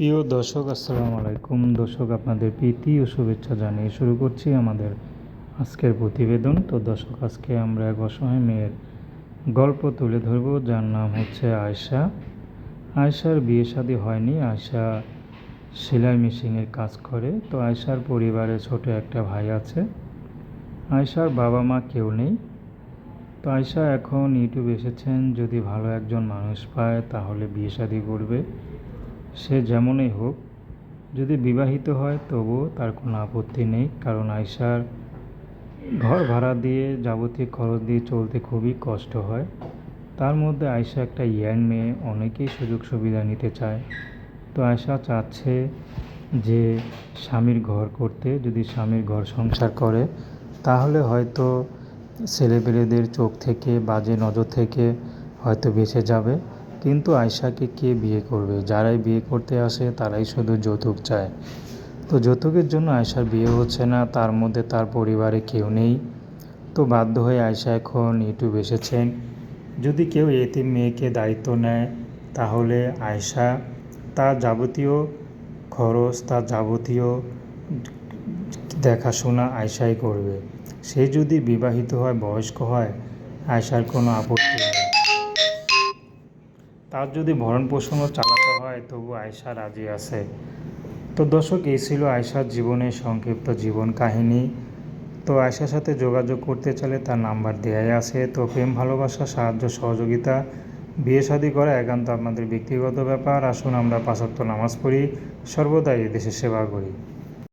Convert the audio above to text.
প্রিয় দর্শক, আসসালামু আলাইকুম। দর্শক, আপনাদের প্রীতি ও শুভেচ্ছা জানিয়ে শুরু করছি আমাদের আজকের প্রতিবেদন। তো দর্শক, আজকে আমরা এক অসহায় মেয়ের গল্প তুলে ধরব, যার নাম হচ্ছে আয়শা। আয়শার বিয়ে শাদী হয়নি। আয়শা সেলাই মেশিনের কাজ করে। তো আয়শার পরিবারে ছোট একটা ভাই আছে। আয়শার বাবা মা কেউ নেই। তো আয়শা এখন ইউটিউব এসেছেন। যদি ভালো একজন মানুষ পায়, তাহলে বিয়ে শাদী করবে। সে যেমনই হোক, যদি বিবাহিত হয় তবুও তার কোনো আপত্তি নেই, কারণ আয়শার ঘর ভাড়া দিয়ে যাবতীয় খরচ দিয়ে চলতে খুবই কষ্ট হয়। তার মধ্যে আয়শা একটা ইয়াং মেয়ে, অনেকেই সুযোগ সুবিধা নিতে চায়। তো আয়শা চাচ্ছে যে স্বামীর ঘর করতে, যদি স্বামীর ঘর সংসার করে, তাহলে হয়তো ছেলেপেলেদের চোখ থেকে, বাজে নজর থেকে হয়তো বেঁচে যাবে। কিন্তু আয়শাকে কে বিয়ে করবে? যারাই বিয়ে করতে আসে, তারাই শুধু যৌতুক চায়। তো যৌতুকের জন্য আয়শার বিয়ে হচ্ছে না, তার মধ্যে তার পরিবারে কেউ নেই। তো বাধ্য হয়ে আয়শা এখন ইউটিউব এসেছেন। যদি কেউ এতিম মেয়েকে দায়িত্ব নেয়, তাহলে আয়শা তার যাবতীয় খরচ তার যাবতীয় দেখাশোনা আয়শাই করবে। সে যদি বিবাহিত হয়, বয়স্ক হয়, আয়শার কোনো আপত্তি নেই। তার যদি ভরণ পোষণও চালাতে হয়, তবু আয়শা রাজি আছে। তো দর্শক, এই ছিল আয়শার জীবনের সংক্ষিপ্ত জীবন কাহিনী। তো আয়শার সাথে যোগাযোগ করতে চাইলে তার নাম্বার দেয়াই আছে। তো প্রেম, ভালোবাসা, সাহায্য, সহযোগিতা, বিয়ে শাদী করা একান্ত আপনাদের ব্যক্তিগত ব্যাপার। আসুন আমরা পাঁচক্ত নামাজ পড়ি। সর্বদাই দেশের সেবা করি।